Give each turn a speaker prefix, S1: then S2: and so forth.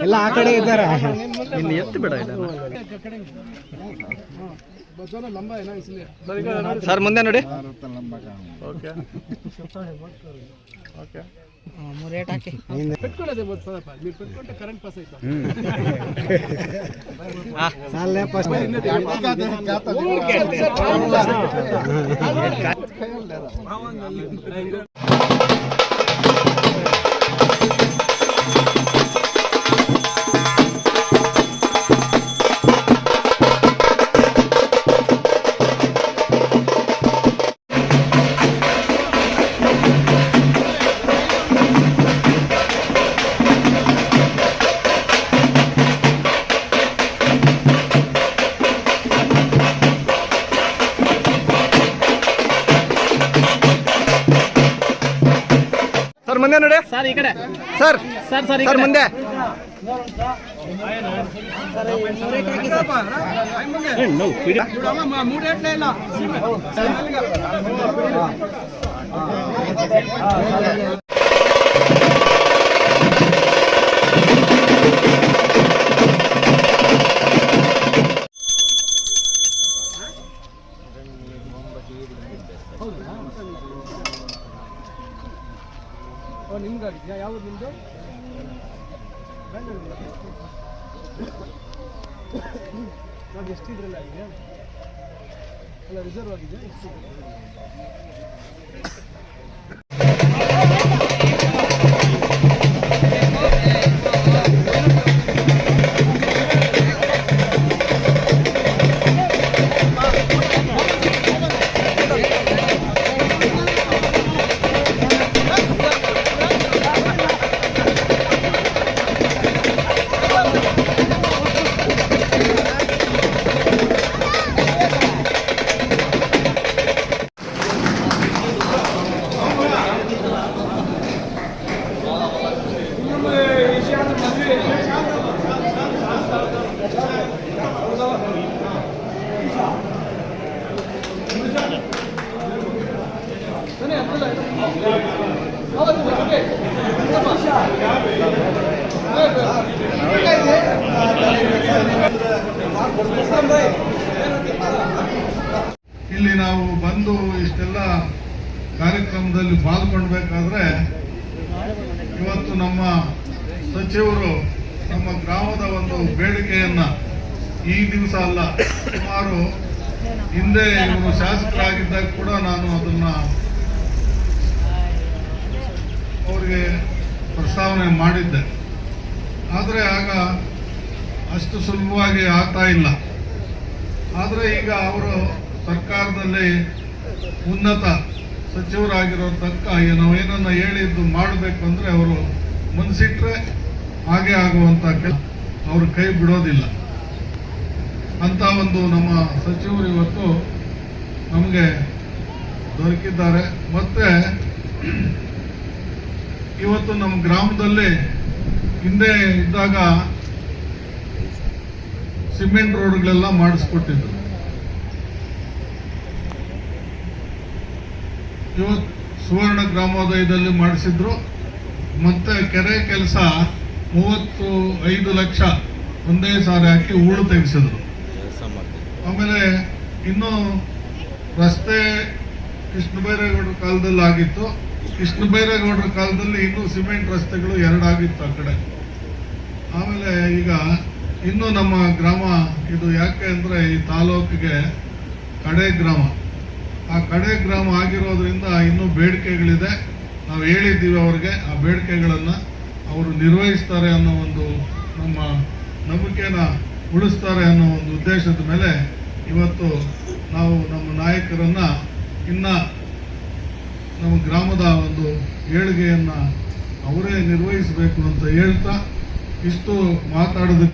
S1: ಎಲ್ಲ ಆ ಕಡೆ ಇದ್ದಾರೆ
S2: ಇಲ್ಲಿ ಎತ್ತು ಬೇಡ ಇದನ್ನ. ಸರ್ ಮುಂದೆ ನೋಡಿ. ಓಕೆ. ಓಕೆ.
S1: ಸಾಲೇ
S2: ಸರ್ ಮುಂದೆ ನೋಡಿ.
S3: ಸರ್ ಈ ಕಡೆ.
S2: ಸರ್.
S3: Sir sir
S2: sir. ಮುಂದೆ
S4: ಇಲ್ಲಿ
S1: ಓ ನಿಮ್ಗಾಗಿದೆಯಾ ಯಾವುದು ನಿಮ್ಮದು ಇವಾಗ ಎಷ್ಟು ಇದರಲ್ಲಿ ಆಗಿದೆ ಅಲ್ಲ ರಿಸರ್ವ್ ಆಗಿದೆ ಎಷ್ಟು
S4: ನಾವು ಬಂದು ಇಷ್ಟೆಲ್ಲ ಕಾರ್ಯಕ್ರಮದಲ್ಲಿ ಪಾಲ್ಗೊಳ್ಬೇಕಾದ್ರೆ ಇವತ್ತು ನಮ್ಮ ಸಚಿವರು ನಮ್ಮ ಗ್ರಾಮದ ಒಂದು ಬೇಡಿಕೆಯನ್ನ ಈ ದಿವಸ ಅಲ್ಲ, ಸುಮಾರು ಹಿಂದೆ ಇವರು ಶಾಸಕರಾಗಿದ್ದಾಗ ಕೂಡ ನಾನು ಅದನ್ನ ಅವರಿಗೆ ಪ್ರಸ್ತಾವನೆ ಮಾಡಿದ್ದೆ. ಆದರೆ ಆಗ ಅಷ್ಟು ಸುಲಭವಾಗಿ ಆಗ್ತಾ ಇಲ್ಲ. ಆದರೆ ಈಗ ಅವರು ಸರ್ಕಾರದಲ್ಲಿ ಉನ್ನತ ಸಚಿವರಾಗಿರೋ ತನಕ ನಾವು ಏನನ್ನ ಹೇಳಿದ್ದು ಮಾಡಬೇಕು ಅಂದರೆ ಅವರು ಮನಸ್ಸಿಟ್ರೆ ಹಾಗೆ ಆಗುವಂಥ ಕೆಲ, ಅವರು ಕೈ ಬಿಡೋದಿಲ್ಲ. ಅಂತ ಒಂದು ನಮ್ಮ ಸಚಿವರು ಇವತ್ತು ನಮಗೆ ದೊರಕಿದ್ದಾರೆ. ಮತ್ತೆ ಇವತ್ತು ನಮ್ಮ ಗ್ರಾಮದಲ್ಲಿ ಹಿಂದೆ ಇದ್ದಾಗ ಸಿಮೆಂಟ್ ರೋಡ್ಗಳೆಲ್ಲ ಮಾಡಿಸ್ಕೊಟ್ಟಿದ್ರು. ಇವತ್ತು ಸುವರ್ಣ ಗ್ರಾಮೋದಯದಲ್ಲಿ ಮಾಡಿಸಿದ್ರು. ಮತ್ತೆ ಕೆರೆ ಕೆಲಸ ಮೂವತ್ತು ಐದು ಲಕ್ಷ ಒಂದೇ ಸಾರಿ ಹಾಕಿ ಹೂಳು ತೆಗೆಸಿದ್ರು. ಆಮೇಲೆ ಇನ್ನು ರಸ್ತೆ ಕೃಷ್ಣ ಬೈರೇಗೌಡ ಕಾಲದಲ್ಲಿ ಕೃಷ್ಣ ಬೈರೇಗೌಡರ ಕಾಲದಲ್ಲಿ ಇನ್ನೂ ಸಿಮೆಂಟ್ ರಸ್ತೆಗಳು ಎರಡಾಗಿತ್ತು ಆ ಕಡೆ. ಆಮೇಲೆ ಈಗ ಇನ್ನೂ ನಮ್ಮ ಗ್ರಾಮ, ಇದು ಯಾಕೆ ಅಂದರೆ ಈ ತಾಲೂಕಿಗೆ ಕಡೆ ಗ್ರಾಮ. ಆ ಕಡೆ ಗ್ರಾಮ ಆಗಿರೋದ್ರಿಂದ ಇನ್ನೂ ಬೇಡಿಕೆಗಳಿದೆ. ನಾವು ಹೇಳಿದ್ದೀವಿ ಅವ್ರಿಗೆ, ಆ ಬೇಡಿಕೆಗಳನ್ನು ಅವರು ನಿರ್ವಹಿಸ್ತಾರೆ ಅನ್ನೋ ಒಂದು ನಮ್ಮ ನಂಬಿಕೆನ ಉಳಿಸ್ತಾರೆ ಅನ್ನೋ ಒಂದು ಉದ್ದೇಶದ ಮೇಲೆ ಇವತ್ತು ನಾವು ನಮ್ಮ ನಾಯಕರನ್ನು ಇನ್ನ ನಮ್ಮ ಗ್ರಾಮದ ಒಂದು ಏಳಿಗೆಯನ್ನು ಅವರೇ ನಿರ್ವಹಿಸಬೇಕು ಅಂತ ಹೇಳ್ತಾ ಇಷ್ಟು ಮಾತಾಡೋದಕ್ಕೆ